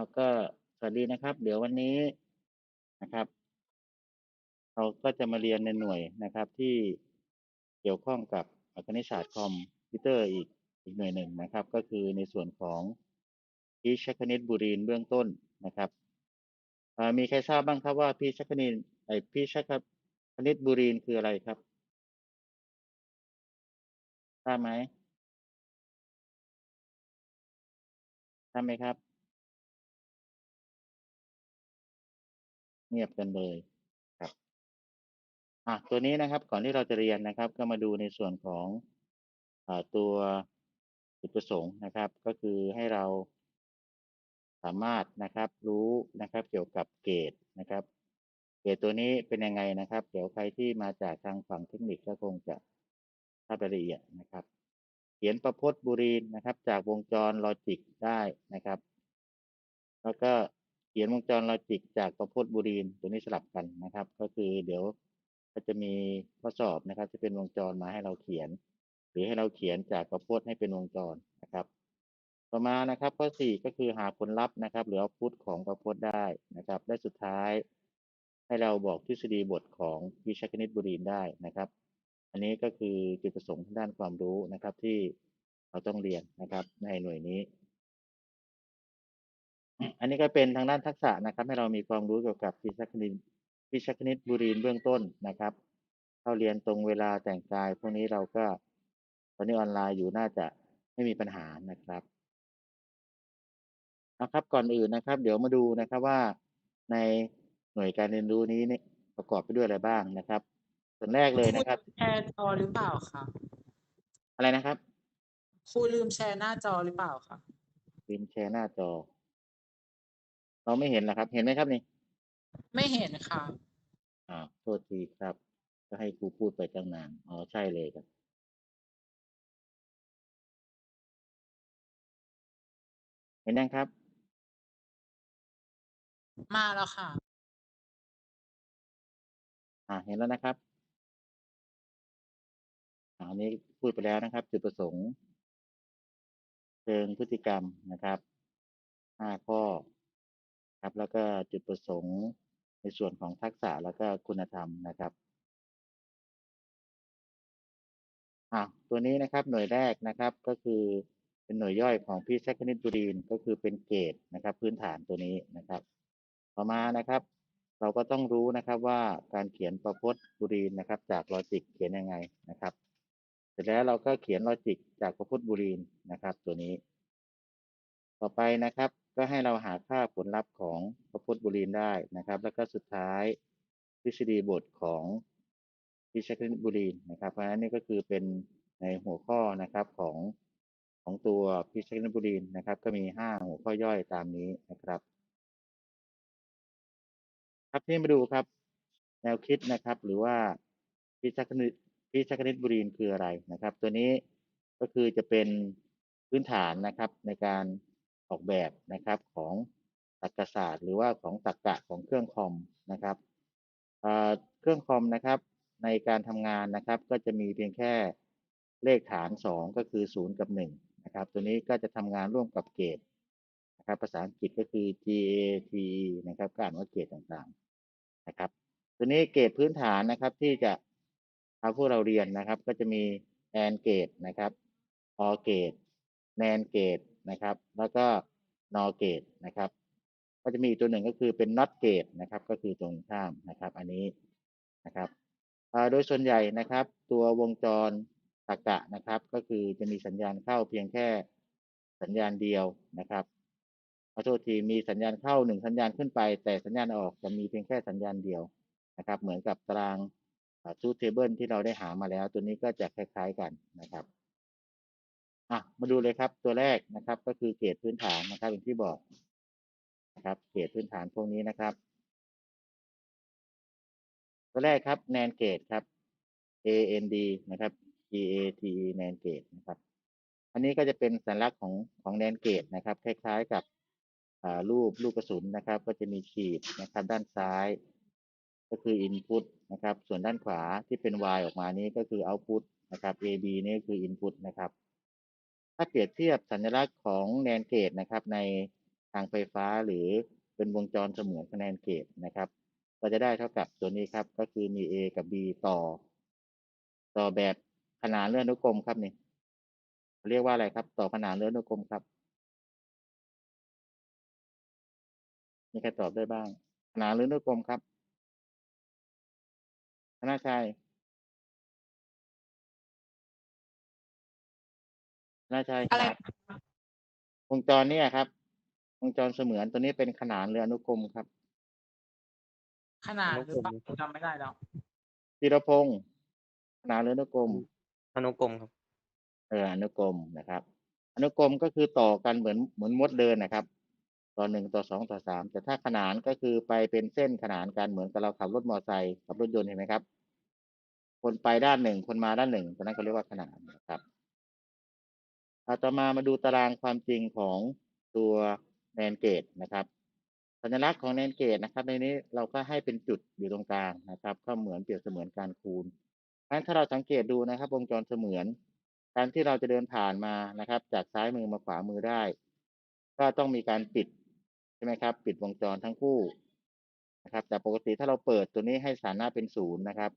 เอาก็สวัสดีนะครับ เดี๋ยววันนี้นะครับ เราก็จะมาเรียนในหน่วยนะครับ ที่เกี่ยวข้องกับคณิตศาสตร์คอมพิวเตอร์อีกอีกหน่วยหนึ่งนะครับ ก็คือในส่วนของพิชคณิตบุรีนเบื้องต้นนะครับมีใครทราบบ้างครับว่าพิชคณิตไอพิชคณิตบุรีนคืออะไรครับทราบไหมทราบไหมครับ เงียบกันเลยครับอะตัวนี้นะครับก่อนที่เราจะเรียนนะครับ ก็มาดูในส่วนของอตัวจุดประสงค์นะครับ ก็คือให้เราสามารถนะครับรู้นะครับเกี่ยวกับเกรดนะครับ เกรดตัวนี้เป็นยังไงนะครับ เดี๋ยวใครที่มาจากทางฝั่งเทคนิคก็คงจะทราบรายละเอียดนะครับ เขียนประพจน์บุรีนะครับ จากวงจรลอจิกได้นะครับ แล้วก็ เขียนวงจรลอจิกจากประพจน์บุรีนตัวนี้สลับกันนะครับ ก็คือเดี๋ยวก็จะมีข้อสอบนะครับจะเป็นวงจรมาให้เราเขียน หรือให้เราเขียนจากประพจน์ให้เป็นวงจรนะครับ ต่อมานะครับข้อสี่ก็คือหาผลลัพธ์นะครับ หรือเอาพุทของประพจน์ได้นะครับ และสุดท้าย ให้เราบอกทฤษฎีบทของวิชาคณิตบุรีนได้นะครับ อันนี้ก็คือจุดประสงค์ทางด้านความรู้นะครับที่เราต้องเรียนนะครับในหน่วยนี้ อันนี้ก็เป็นทางด้านทักษะนะครับ ให้เรามีความรู้เกี่ยวกับวิชาคณิตวิชาคณิตบุรีนเบื้องต้นนะครับเข้าเรียนตรงเวลาแต่งกายพวกนี้เราก็ตอนนี้ออนไลน์อยู่น่าจะไม่มีปัญหานะครับนะครับก่อนอื่นนะครับ เดี๋ยวมาดูนะครับว่าในหน่วยการเรียนรู้นี้เนี่ยประกอบไปด้วยอะไรบ้างนะครับ ส่วนแรกเลยนะครับแชร์จอหรือเปล่าคะอะไรนะครับครูลืมแชร์หน้าจอหรือเปล่าคะพิมพ์แชร์หน้าจอ เราไม่เห็นนะครับ เห็นไหมครับนี่ไม่เห็นค่ะอ่าโทษทีครับ ก็ให้ครูพูดไปตั้งนานอ๋อใช่เลยครับเห็นยังครับ มาแล้วค่ะ อ่า เห็นแล้วนะครับอ่าอันนี้พูดไปแล้วนะครับ จุดประสงค์ เชิงพฤติกรรมนะครับห้าข้อ ครับ แล้วก็จุดประสงค์ในส่วนของทักษะแล้วก็คุณธรรมนะครับอ่าตัวนี้นะครับหน่วยแรกนะครับก็คือเป็นหน่วยย่อยของพิเศษคณิตบุรีนก็คือเป็นเกรดนะครับ พื้นฐานตัวนี้นะครับ ต่อมานะครับ เราก็ต้องรู้นะครับว่าการเขียนประพจน์บุรีนนะครับ จากลอจิกเขียนยังไงนะครับ เสร็จแล้วเราก็เขียนลอจิกจากประพจน์บุรีนนะครับ ตัวนี้ ต่อไปนะครับ ก็ให้เราหาค่าผลลัพธ์ของประพจน์บุรีนได้นะครับ แล้วก็สุดท้ายทฤษฎีบทของพิชคณิตบุรีนนะครับเพราะฉะนั้นนี่ก็คือเป็นในหัวข้อนะครับของของตัวพิชคณิตบุรีนนะครับ ก็มีห้าหัวข้อย่อยตามนี้นะครับครับที่มาดูครับ แนวคิดนะครับ หรือว่าพิชคณิตพิชคณิตบุรีนคืออะไรนะครับ ตัวนี้ก็คือจะเป็นพื้นฐานนะครับในการ ออกแบบนะครับของตรรกศาสตร์ หรือว่าของตรรกะของเครื่องคอมนะครับเเครื่องคอมนะครับในการทำงานนะครับ ก็จะมีเพียงแค่เลขฐานสองก็คือศูนย์กับหนึ่งนะครับ ตัวนี้ก็จะทำงานร่วมกับเกตนะครับ ภาษาอังกฤษก็คือ GAT นะครับก็อ่านว่าเกตต่างๆนะครับ ตัวนี้เกตพื้นฐานนะครับที่จะเอาพวกเราเรียนนะครับ ก็จะมี AND เกตนะครับ OR เกต NAND เกต นะครับ แล้วก็ NOR เกตนะครับ ก็จะมีอีกตัวหนึ่งก็คือเป็น NOT เกตนะครับ ก็คือตรงข้ามนะครับ อันนี้นะครับโดยส่วนใหญ่นะครับ ตัววงจรตรรกะนะครับ ก็คือจะมีสัญญาณเข้าเพียงแค่สัญญาณเดียวนะครับขอโทษทีมีสัญญาณเข้าหนึ่งสัญญาณขึ้นไป แต่สัญญาณออกจะมีเพียงแค่สัญญาณเดียวนะครับ เหมือนกับตารางทูเทเบิลที่เราได้หามาแล้ว ตัวนี้ก็จะคล้าย ๆกันนะครับ อะมาดูเลยครับตัวแรกนะครับ ก็คือเกรดพื้นฐานนะครับอย่างที่บอกนะครับเกรดพื้นฐานพวกนี้นะครับ ตัวแรกครับ NAND เกรดครับ AND นะครับ GATE NAND เกรดนะครับ อันนี้ก็จะเป็นสัญลักษณ์ของของ NAND เกรดนะครับ คล้ายๆกับอ่ารูปลูกกระสุนนะครับ ก็จะมีขีดนะครับ ด้านซ้าย ก็คือ input นะครับ ส่วนด้านขวาที่เป็น Y ออกมานี้ก็คือ output นะครับ AB นี่คือ input นะครับ ถ้าเปรียบเทียบสัญลักษณ์ของ NAND เกตนะครับ ในทางไฟฟ้าหรือเป็นวงจรเสมือนคะแนนเกตนะครับ ก็จะได้เท่ากับตัวนี้ครับ ก็คือมี a กับ b ต่อ ต่อแบบขนานเลื่อนอนุกรมครับนี่เรียกว่าอะไรครับ ต่อขนานเลื่อนอนุกรมครับมีใครตอบได้บ้างขนานเลื่อนอนุกรมครับคณะชัย คณะชัยอะไรครับวงจรเนี่ยครับ วงจรเสมือนตัวนี้เป็นขนานเรืออนุกรมครับขนาดหรือเปล่าจำไม่ได้แล้วธีรพงศ์ขนานเรืออนุกรม อนุกรมครับ เอออนุกรมนะครับ อนุกรมก็คือต่อกันเหมือนเหมือนมดเดินนะครับ ต่อหนึ่งต่อสองต่อสามแต่ถ้าขนานก็คือไปเป็นเส้นขนานกันเหมือนกับเราขับรถมอเตอร์ไซค์ขับรถยนต์เห็นไหมครับ คนไปด้านหนึ่งคนมาด้านหนึ่งตอนนั้นเขาเรียกว่าขนานนะครับเอาต่อมามาดูตารางความจริงของตัวแนนเกตนะครับ สัญลักษณ์ของแนนเกตนะครับ ในนี้เราก็ให้เป็นจุดอยู่ตรงกลางนะครับ ก็เหมือนเปรียบเสมือนการคูณงั้นถ้าเราสังเกตดูนะครับ วงจรเสมือน การที่เราจะเดินผ่านมานะครับ จากซ้ายมือมาขวามือได้ ก็ต้องมีการปิดใช่ไหมครับ ปิดวงจรทั้งคู่นะครับ แต่ปกติถ้าเราเปิดตัวนี้ให้สถานะเป็นศูนย์นะครับ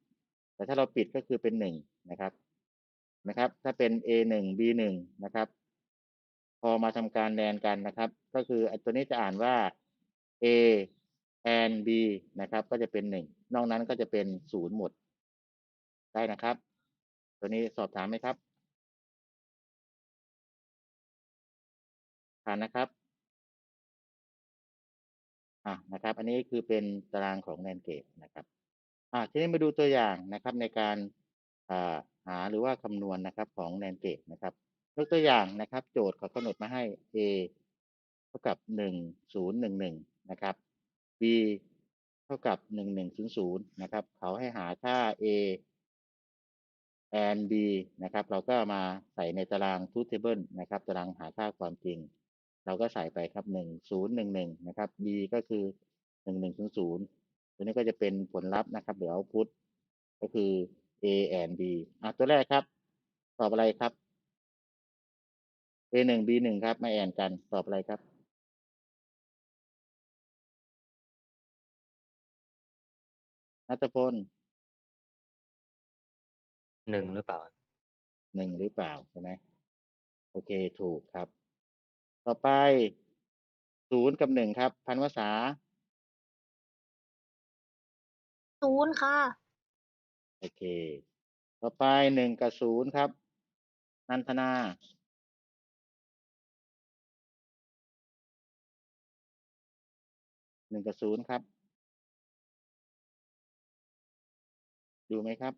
แต่ถ้าเราปิดก็คือเป็นหนึ่งนะครับ นะครับ ถ้าเป็น a หนึ่ง b หนึ่งนะครับ พอมาทำการแทนกันนะครับ ก็คือตัวนี้จะอ่านว่า a and b นะครับ ก็จะเป็นหนึ่งนอกนั้นก็จะเป็นศูนย์หมด ได้นะครับ ตัวนี้สอบถามไหมครับผ่านนะครับอะนะครับ อันนี้คือเป็นตารางของแนนเกตนะครับอ่าทีนี้มาดูตัวอย่างนะครับในการอ่า หาหรือว่าคำนวณนะครับของแนนเกตนะครับยกตัวอย่างนะครับ โจทย์เขากำหนดมาให้ a เท่ากับหนึ่งศูนะครับ b เท่ากับหนึ่งหนึ่งศูนย์ศูนย์นะครับ เขาให้หาค่า a and b นะครับ เราก็มาใส่ในตาราง truth table นะครับ ตารางหาค่าความจริง เราก็ใส่ไปครับหนึ่งศูนะครับ b ก็คือหนึ่งหนึ่งศูนย์ศูนย์ตัวนี้ก็จะเป็นผลลัพธ์นะครับหรือ output ก็คือ a and b อะตัวแรกครับ ตอบอะไรครับ a หนึ่ง b หนึ่งครับ มาแอนกัน ตอบอะไรครับ นัทพลหนึ่งหรือเปล่าหนึ่งหรือเปล่าใช่ไหมโอเคถูกครับ ต่อไปศูนย์กับหนึ่งครับ พันวษาศูนย์ค่ะ โอเค ต่อไปหนึ่งกับศูนย์ครับ นันทนาหนึ่งกับศูนย์ครับ ดูไหมครับ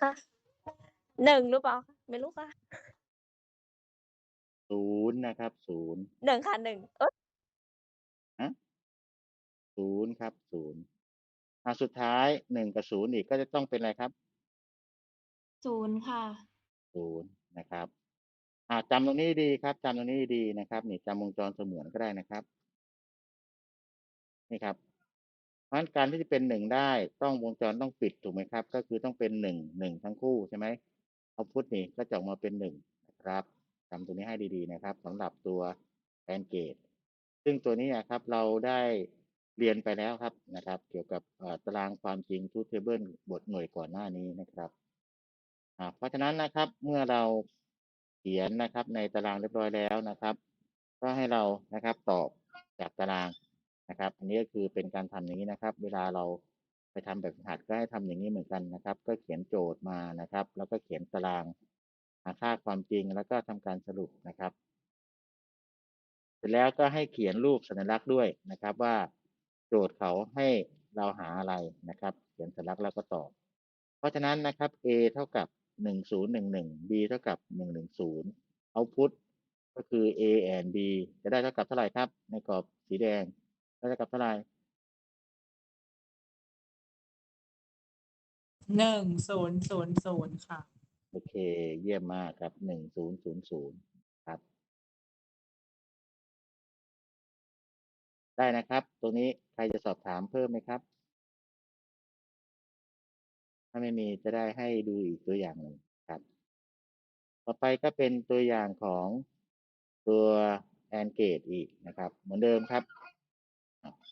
ค่ะหนึ่งหรือเปล่าคะไม่รู้ค่ะศูนย์นะครับศูนย์หนึ่งค่ะหนึ่งเอ้ยศูนย์ครับศูนย์ อะสุดท้ายหนึ่งกับศูนย์อีกก็จะต้องเป็นอะไรครับศูนย์ค่ะศูนย์นะครับอ่าจำตรงนี้ดีครับจำตรงนี้ดีนะครับ นี่จำวงจรเสมือนก็ได้นะครับ นี่ครับ เพราะฉะนั้นการที่จะเป็นหนึ่งได้ต้องวงจรต้องปิดถูกไหมครับ ก็คือต้องเป็นหนึ่งหนึ่งทั้งคู่ใช่ไหมเอาพุทนี่ก็จะออกมาเป็นหนึ่งนะครับจำตัวนี้ให้ดีๆนะครับสำหรับตัวแอนเกตซึ่งตัวนี้นะครับเราได้ เรียนไปแล้วครับนะครับ เกี่ยวกับตารางความจริง truth table บทหน่วยก่อนหน้านี้นะครับเพราะฉะนั้นนะครับเมื่อเราเขียนนะครับ ในตารางเรียบร้อยแล้วนะครับ ก็ให้เรานะครับตอบจากตารางนะครับ อันนี้ก็คือเป็นการทำอย่างนี้นะครับ เวลาเราไปทำแบบฝึกหัดก็ให้ทำอย่างนี้เหมือนกันนะครับ ก็เขียนโจทย์มานะครับ แล้วก็เขียนตารางหาค่าความจริงแล้วก็ทำการสรุปนะครับ เสร็จแล้วก็ให้เขียนรูปสัญลักษณ์ด้วยนะครับว่า โจทย์เขาให้เราหาอะไรนะครับ เขียนสัญลักษณ์แล้วก็ตอบ เพราะฉะนั้นนะครับ a เท่ากับ 1011 b เท่ากับ 110 output ก็คือ a and b จะได้เท่ากับเท่าไหร่ครับ ในกรอบสีแดงได้เท่ากับเท่าไหร่หนึ่งศูนย์ศูนย์ศูนย์ค่ะ โอเค เยี่ยมมากครับ 1000 ได้นะครับ ตรงนี้ใครจะสอบถามเพิ่มไหมครับ ถ้าไม่มีจะได้ให้ดูอีกตัวอย่างหนึ่งครับ ต่อไปก็เป็นตัวอย่างของตัว AND gate อีกนะครับ เหมือนเดิมครับ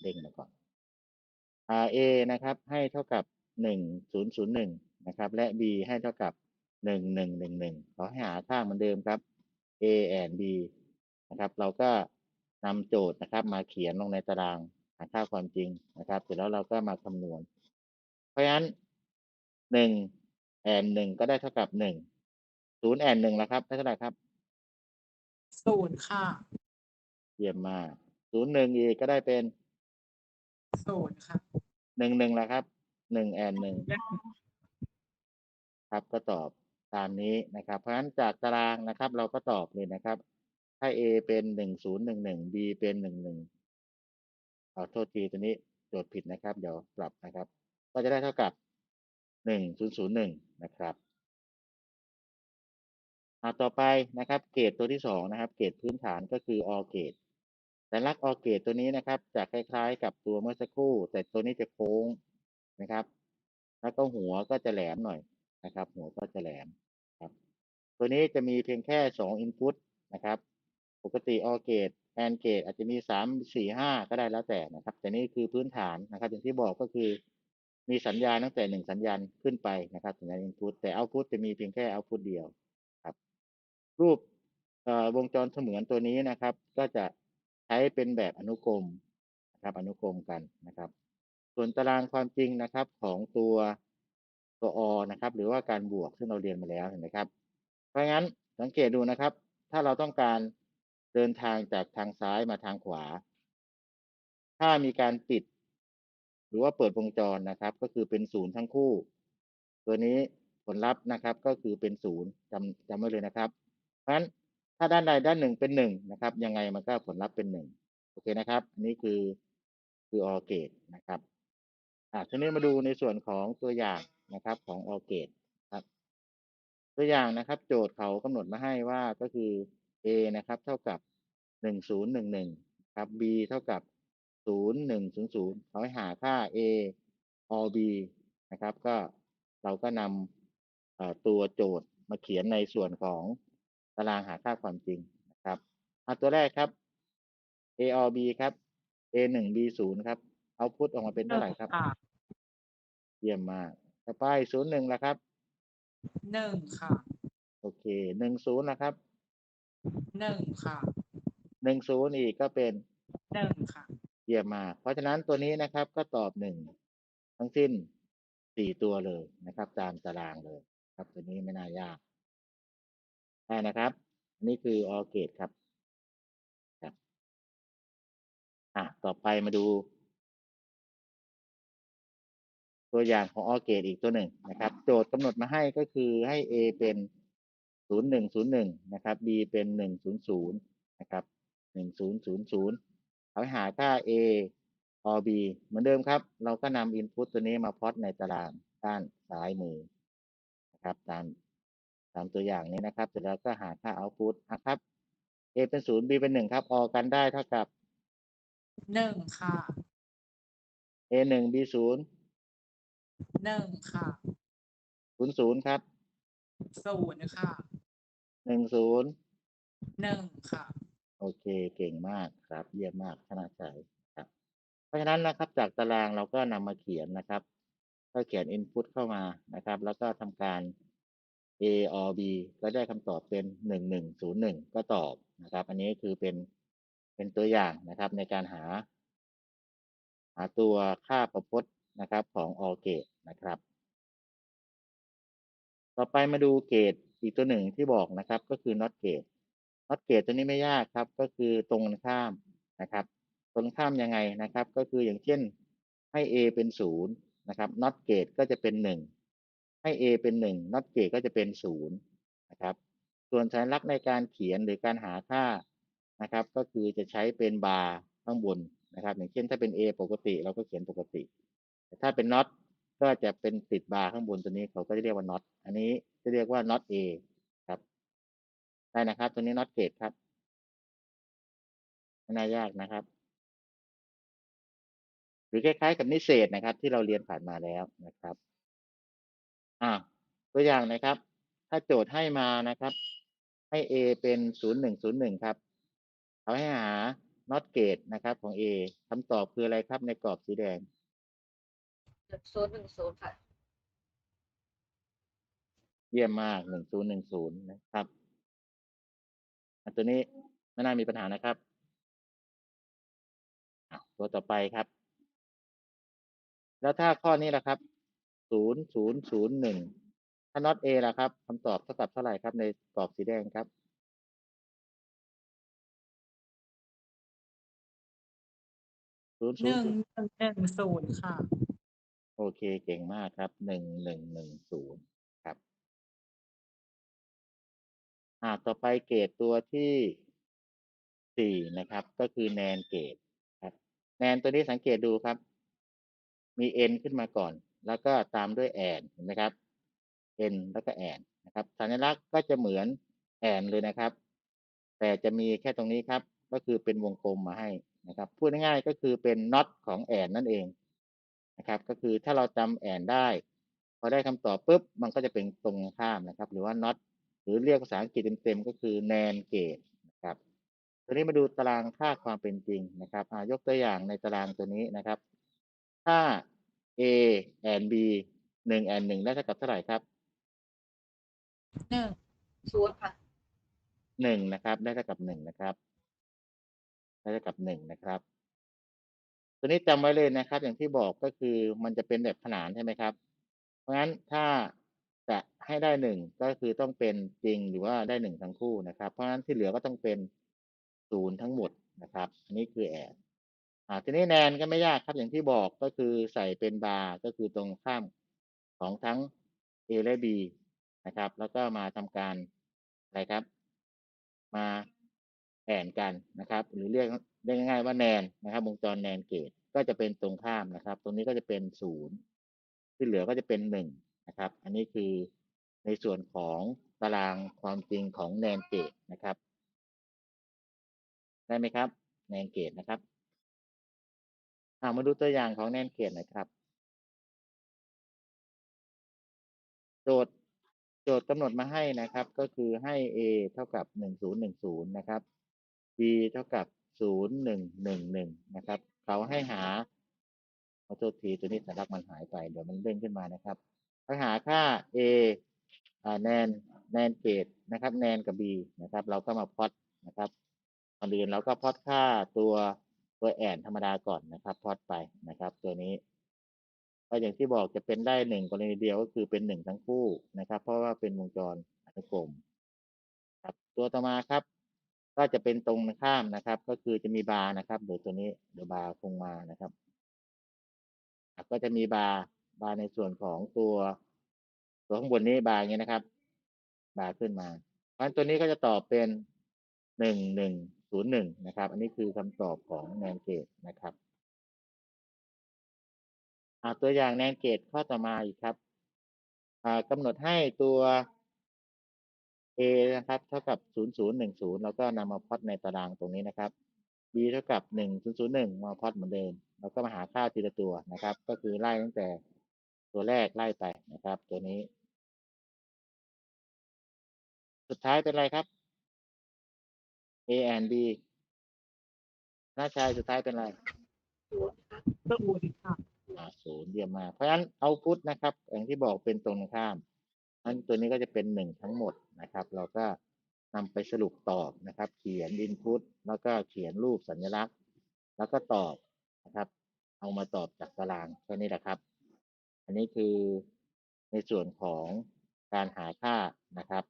เด้งมาก่อน RA นะครับ ให้เท่ากับหนึ่งศูนย์ศูนย์หนึ่งนะครับ และ B ให้เท่ากับหนึ่งหนึ่งหนึ่งหนึ่งขอให้หาค่าเหมือนเดิมครับ A and B นะครับ เราก็ นำโจทย์นะครับ มาเขียนลงในตารางหาค่าความจริงนะครับ เสร็จแล้วเราก็มาคำนวณ เพราะฉะนั้นหนึ่งแอนหนึ่งก็ได้เท่ากับหนึ่งศูนย์แอนหนึ่งแล้วครับได้เท่าไหร่ครับศูนย์ค่ะเยี่ยมมากศูนย์หนึ่งอีกก็ได้เป็นศูนย์ค่ะหนึ่งหนึ่งแล้วครับหนึ่งแอนหนึ่งหนึ่งครับก็ตอบตามนี้นะครับ เพราะฉะนั้นจากตารางนะครับ เราก็ตอบเลยนะครับ ถ้า A เป็นหนึ่งศูนย์หนึ่งหนึ่ง B เป็นหนึ่งหนึ่งขอโทษทีตัวนี้โจทย์ผิดนะครับ เดี๋ยวปรับนะครับ ก็จะได้เท่ากับหนึ่งศูนย์ศูนย์หนึ่งนะครับเอาต่อไปนะครับ เกรดตัวที่สองนะครับ เกรดพื้นฐานก็คือออเกรดแต่ลักษณ์ออเกรดตัวนี้นะครับจะคล้ายๆ กับตัวเมื่อสักครู่ แต่ตัวนี้จะโค้งนะครับ แล้วก็หัวก็จะแหลมหน่อยนะครับ หัวก็จะแหลมครับ ตัวนี้จะมีเพียงแค่สอง input นะครับ ปกติ OR gate AND gate อาจจะมีสามสี่ห้าก็ได้แล้วแต่นะครับ แต่นี่คือพื้นฐานนะครับ อย่างที่บอกก็คือ มีสัญญาณตั้งแต่หนึ่งสัญญาณขึ้นไปนะครับสัญญาณ input แต่ output จะมีเพียงแค่ output เดียวครับ รูปวงจรเสมือนตัวนี้นะครับ ก็จะใช้เป็นแบบอนุกรมนะครับ อนุกรมกันนะครับ ส่วนตารางความจริงนะครับของตัวตัวอนะครับ หรือว่าการบวกซึ่งเราเรียนมาแล้วเห็นไหมครับ เพราะงั้นสังเกตดูนะครับ ถ้าเราต้องการ เดินทางจากทางซ้ายมาทางขวา ถ้ามีการปิด หรือว่าเปิดวงจรนะครับ ก็คือเป็นศูนย์ทั้งคู่ ตัวนี้ผลลัพธ์นะครับก็คือเป็นศูนย์จำจำไว้เลยนะครับ เพราะฉะนั้นถ้าด้านใดด้านหนึ่งเป็นหนึ่งนะครับ ยังไงมันก็ผลลัพธ์เป็นหนึ่งโอเคนะครับ อันนี้คือคือออเกตนะครับอ่าทีนี้มาดูในส่วนของตัวอย่างนะครับของออเกตครับ ตัวอย่างนะครับ โจทย์เขากำหนดมาให้ว่าก็คือ a นะครับเท่ากับหนึ่งศูนย์หนึ่งหนึ่งครับ b เท่ากับศูนย์หนึ่งศูนย์ศูนย์เขาให้หาค่า a or b นะครับ ก็เราก็นำเอ่อตัวโจทย์มาเขียนในส่วนของตารางหาค่าความจริงนะครับอะตัวแรกครับ a or b ครับ a หนึ่ง b ศูนย์ครับเอาพุทออกมาเป็นเท่าไหร่ครับค่ะเยี่ยมมากต่อไปศูนย์หนึ่งละครับ หนึ่งค่ะ โอเคหนึ่งศูนย์นะครับ หนึ่งค่ะหนึ่งศูนย์อีกก็เป็นหนึ่งค่ะ เยี่ยมมาก เพราะฉะนั้นตัวนี้นะครับก็ตอบหนึ่งทั้งสิ้นสี่ตัวเลยนะครับ ตามตารางเลย ครับตัวนี้ไม่น่ายากได้นะครับอันนี้คือออเกตครับครับ อะต่อไปมาดู ตัวอย่างของออเกตอีกตัวหนึ่งนะครับ โจทย์กำหนดมาให้ก็คือให้ A เป็น ศูนย์หนึ่งศูนย์หนึ่งนะครับ B เป็นหนึ่งศูนย์ศูนย์นะครับหนึ่งศูนย์ศูนย์ศูนย์เอาให้หาค่า A or B เหมือนเดิมครับ เราก็นำ input ตัวนี้มาพลอตในตารางด้านซ้ายมือนะครับตามตามตัวอย่างนี้นะครับเสร็จแล้วก็หาค่า output นะครับ A เป็นศูนย์ B เป็นหนึ่งครับ ออกกันได้เท่ากับ หนึ่งค่ะ A หนึ่ง B ศูนย์หนึ่งค่ะศูนย์ศูนย์ครับศูนย์ค่ะ หนึ่งศูนย์หนึ่งค่ะ โอเคเก่งมากครับ เยี่ยมมากขนาดใจครับ เพราะฉะนั้นนะครับ จากตารางเราก็นำมาเขียนนะครับ ก็เขียน input เข้ามานะครับ แล้วก็ทำการ A or B ก็ได้คำตอบเป็นหนึ่งหนึ่งศูนย์หนึ่งก็ตอบนะครับ อันนี้คือเป็นเป็นตัวอย่างนะครับ ในการหา หาตัวค่าประพจน์นะครับ ของ OR gate นะครับ ต่อไปมาดูเกต อีกตัวหนึ่งที่บอกนะครับก็คือ not gate not gate ตัวนี้ไม่ยากครับก็คือตรงกันข้ามนะครับ ตรงข้ามยังไงนะครับ ก็คืออย่างเช่นให้ a เป็นศูนย์นะครับ not gate ก็จะเป็นหนึ่งให้ a เป็นหนึ่ง not gate ก็จะเป็นศูนย์นะครับ ส่วนสัญลักษณ์ในการเขียนหรือการหาค่านะครับ ก็คือจะใช้เป็นบาร์ข้างบนนะครับ อย่างเช่นถ้าเป็น a ปกติเราก็เขียนปกติ แต่ถ้าเป็น not ก็จะเป็นติดบาร์ข้างบนตัวนี้เขาก็จะเรียกว่า not อันนี้จะเรียกว่า not a ครับ ได้นะครับ ตัวนี้ not gate ครับไม่น่ายากนะครับ หรือคล้ายๆกับนิเศษนะครับ ที่เราเรียนผ่านมาแล้วนะครับ อ่าตัวอย่างนะครับ ถ้าโจทย์ให้มานะครับ ให้ a เป็นศูนย์หนึ่งศูนย์หนึ่งครับเขาให้หา not gate นะครับ ของ A คำตอบคืออะไรครับในกรอบสีแดง ศูนย์หนึ่งศูนย์ค่ะ เยี่ยมมากหนึ่งศูนย์หนึ่งศูนย์นะครับอันตัวนี้ไม่น่ามีปัญหานะครับอะตัวต่อไปครับ แล้วถ้าข้อนี้ล่ะครับศูนย์ศูนย์ศูนย์หนึ่งถ้า not A ล่ะครับคำตอบเท่ากับเท่าไหร่ครับในกรอบสีแดงครับศูนย์หศูนนึ่ย์งหนึ่งหนึ่งศูนย์ค่ะ โอเคเก่งมากครับหนึ่งหนึ่งหนึ่งศูนย์ครับอ่าต่อไปเกรดตัวที่สี่นะครับ ก็คือแนนเกรดครับ แนนตัวนี้สังเกตดูครับ มี n ขึ้นมาก่อน แล้วก็ตามด้วยแอนเห็นไหมครับ n แล้วก็แอนนะครับสัญลักษณ์ก็จะเหมือนแอนเลยนะครับ แต่จะมีแค่ตรงนี้ครับ ก็คือเป็นวงกลมมาให้นะครับ พูดง่ายๆก็คือเป็นน็อตของแอนนั่นเอง นะครับ ก็คือถ้าเราจำแอนได้ พอได้คำตอบปุ๊บมันก็จะเป็นตรงข้ามนะครับ หรือว่าน็อตหรือเรียกภาษาอังกฤษเต็มๆก็คือ NAND gate นะครับตัวนี้มาดูตารางค่าความเป็นจริงนะครับอ่ายกตัวอย่างในตารางตัวนี้นะครับ ถ้า A and B หนึ่ง and หนึ่งได้เท่ากับเท่าไหร่ครับหนึ่งศูนย์ค่ะหนึ่งนะครับ ได้เท่ากับหนึ่งนะครับ ได้เท่ากับหนึ่งนะครับ ตัวนี้จำไว้เลยนะครับ อย่างที่บอกก็คือมันจะเป็นแบบขนานใช่ไหมครับ เพราะงั้นถ้าจะให้ได้หนึ่งก็คือต้องเป็นจริงหรือว่าได้หนึ่งทั้งคู่นะครับ เพราะฉะนั้นที่เหลือก็ต้องเป็นศูนย์ทั้งหมดนะครับอันนี้คือแอดอ่าทีนี้แนนก็ไม่ยากครับอย่างที่บอกก็คือใส่เป็นบาร์ก็คือตรงข้ามของทั้ง A และ B นะครับ แล้วก็มาทำการอะไรครับ มาแอนกันนะครับ หรือเรียก เรียกง่ายๆว่าแนนนะครับ วงจรแนนเกตก็จะเป็นตรงข้ามนะครับ ตรงนี้ก็จะเป็นศูนย์ที่เหลือก็จะเป็นหนึ่งนะครับ อันนี้คือในส่วนของตารางความจริงของแนนเกตนะครับ ได้ไหมครับ แนนเกตนะครับอ่ามาดูตัวอย่างของแนนเกตหน่อยครับ โจทย์โจทย์กำหนดมาให้นะครับ ก็คือให้ a เท่ากับหนึ่งศูนย์หนึ่งศูนย์นะครับ b เท่ากับ ศูนย์หนึ่งหนึ่งหนึ่งนะครับ เขาให้หาขอโทษทีตัวนี้สัญลักษณ์มันหายไปเดี๋ยวมันเด้งขึ้นมานะครับเขาหาค่า a อ่าแนนแนนเกตนะครับ แนนกับ b นะครับ เราก็มาพอตนะครับก่อนอื่นเราก็พอตค่าตัวตัวแอนธรรมดาก่อนนะครับพอตไปนะครับ ตัวนี้ก็อย่างที่บอกจะเป็นได้หนึ่งกรณีเดียวก็คือเป็นหนึ่งทั้งคู่นะครับ เพราะว่าเป็นวงจรอนุกรมครับ ตัวต่อมาครับ ก็จะเป็นตรงข้ามนะครับ ก็คือจะมีบาร์นะครับเดี๋ยวตัวนี้เดี๋ยวบาร์คงมานะครับ ก็จะมีบาร์บาร์ในส่วนของตัว ตัวข้างบนนี้บาร์เงี้ยนะครับ บาร์ขึ้นมาเพราะฉะนั้นตัวนี้ก็จะตอบเป็นหนึ่งหนึ่งศูนย์หนึ่งนะครับ อันนี้คือคำตอบของแนนเกตนะครับตัวอย่างแนนเกตข้อต่อมาอีกครับอ่ากำหนดให้ตัว a นะครับเท่ากับ 0010 แล้วก็นำมาพลอตในตารางตรงนี้นะครับ b เท่ากับ 1001 มาพลอตเหมือนเดิม แล้วก็มาหาค่าทีละตัวนะครับ ก็คือไล่ตั้งแต่ตัวแรกไล่ไปนะครับ ตัวนี้ สุดท้ายเป็นอะไรครับ a and b หน้าชายสุดท้ายเป็นอะไรศูนย์ค่ะอ่าศูนย์เยี่ยมมากเพราะฉะนั้นเอาพุทนะครับ อย่างที่บอกเป็นตรงข้าม นั้นตัวนี้ก็จะเป็นหนึ่งทั้งหมดนะครับ เราก็นำไปสรุปตอบนะครับ เขียน input แล้วก็เขียนรูปสัญลักษณ์ แล้วก็ตอบนะครับ เอามาตอบจากตารางแค่นี้แหละครับ อันนี้คือในส่วนของการหาค่านะครับ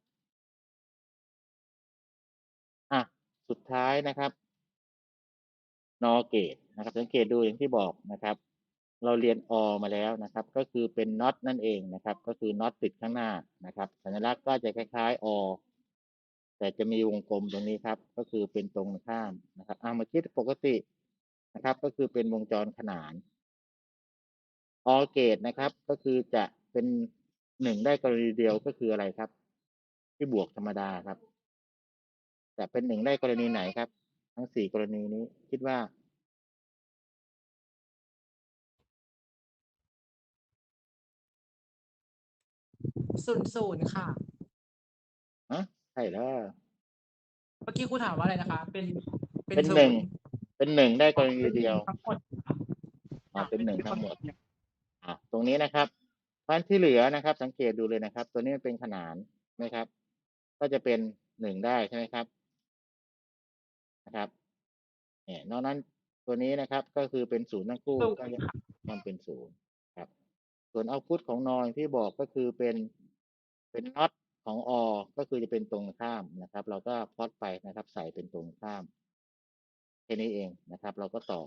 อะสุดท้ายนะครับ นอเกตนะครับ สังเกตดูอย่างที่บอกนะครับ เราเรียนอมาแล้วนะครับ ก็คือเป็นน็อตนั่นเองนะครับ ก็คือน็อตติดข้างหน้านะครับ สัญลักษณ์ก็จะคล้ายๆอแต่จะมีวงกลมตรงนี้ครับ ก็คือเป็นตรงข้ามนะครับอ่ามาคิดปกตินะครับ ก็คือเป็นวงจรขนานออเกตนะครับ ก็คือจะเป็นหนึ่งได้กรณีเดียวก็คืออะไรครับ ที่บวกธรรมดาครับ จะเป็นหนึ่งได้กรณีไหนครับ ทั้งสี่กรณีนี้คิดว่า ศูนย์ศูนย์ค่ะ ฮะใช่แล้วเมื่อกี้ครูถามว่าอะไรนะคะ เป็นเป็นศูหนึ่งย์เป็นหนึ่งได้กรณีเดียวทั้งหมดอ่าเป็นหนึ่งทั้งหมดอะตรงนี้นะครับเพราะฉะนั้นที่เหลือนะครับ สังเกตดูเลยนะครับ ตัวนี้มันเป็นขนานนะครับ ก็จะเป็นหนึ่งได้ใช่ไหมครับนะครับเนี่ยนอกนั้นตัวนี้นะครับ ก็คือเป็นศูนย์ทั้งคู่ศูนย์ก็จะมันเป็นศูนย์ครับ ส่วนเอาพุทของนอยที่บอกก็คือเป็น เป็นน็อตของอก็คือจะเป็นตรงข้ามนะครับ เราก็พอตไปนะครับ ใส่เป็นตรงข้ามแค่นี้เองนะครับ เราก็ต่อ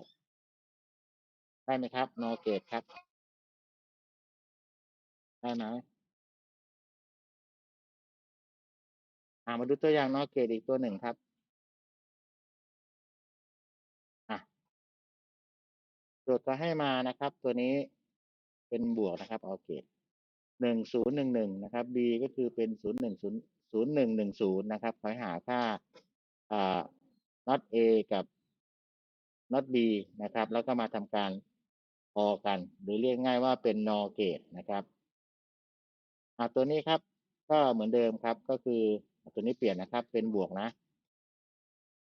ได้ไหมครับนอเกตครับ ได้ไหมอ่ามาดูตัวอย่างนอเกตอีกตัวหนึ่งครับอะโจทย์ก็ให้มานะครับ ตัวนี้เป็นบวกนะครับเอาเกต หนึ่งศูนย์หนึ่งหนึ่งนะครับ b ก็คือเป็นศูนย์หนึ่งศูนย์ศูนย์หนึ่งหนึ่งศูนย์นะครับขอให้หาค่าอ่า not a กับ not b นะครับ แล้วก็มาทำการพอกัน หรือเรียกง่ายว่าเป็น nor gate นะครับอ่าตัวนี้ครับ ก็เหมือนเดิมครับ ก็คือตัวนี้เปลี่ยนนะครับ เป็นบวกนะ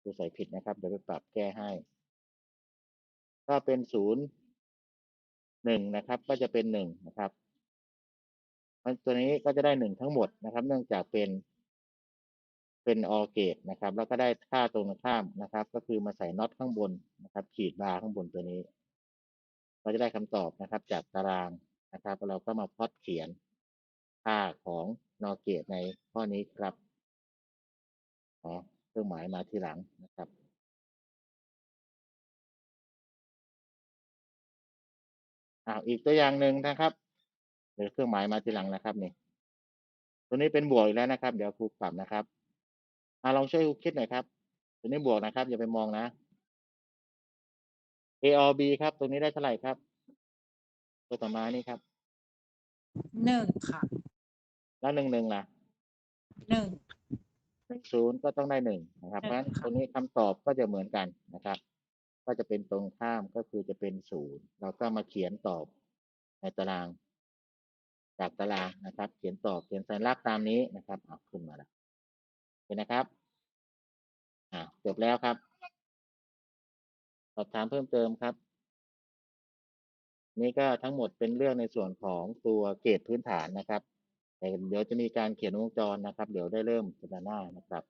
คือใส่ผิดนะครับ เดี๋ยวไปปรับแก้ให้ ก็เป็นศูนย์หนึ่งนะครับ ก็จะเป็นหนึ่งนะครับ มันตัวนี้ก็จะได้หนึ่งทั้งหมดนะครับ เนื่องจากเป็น เป็นออเกตนะครับ แล้วก็ได้ค่าตรงข้ามนะครับ ก็คือมาใส่น็อตข้างบนนะครับ ขีดบาร์ข้างบนตัวนี้ เราจะได้คำตอบนะครับ จากตารางนะครับ เราก็มาพอตเขียนค่าของนอเกตในข้อนี้ครับอ๋อเครื่องหมายมาทีหลังนะครับอ้าวอีกตัวอย่างหนึ่งนะครับ เดี๋ยวเครื่องหมายมาทีหลังนะครับนี่ ตัวนี้เป็นบวกอีกแล้วนะครับ เดี๋ยวครูปรับนะครับอ่าลองช่วยครูคิดหน่อยครับ ตัวนี้บวกนะครับ อย่าไปมองนะ A or B ครับตรงนี้ได้เท่าไหร่ครับ ตัวต่อมานี่ครับหนึ่งค่ะ แล้วหนึ่งหนึ่งล่ะหนึ่งหนึ่งศูนย์ก็ต้องได้หนึ่งนะครับเพราะฉะนั้นค่ะตรงนี้คำตอบก็จะเหมือนกันนะครับ ก็จะเป็นตรงข้ามก็คือจะเป็นศูนย์เราก็มาเขียนตอบในตาราง จากตารางนะครับ เขียนตอบเขียนสัญลักษณ์ตามนี้นะครับเอาขึ้นมาแล้วเห็นนะครับอ่าจบแล้วครับสอบถามเพิ่มเติมครับ นี่ก็ทั้งหมดเป็นเรื่องในส่วนของตัวเกรดพื้นฐานนะครับแต่เดี๋ยวจะมีการเขียนวงจรนะครับ เดี๋ยวได้เริ่มสัปดาห์หน้านะครับ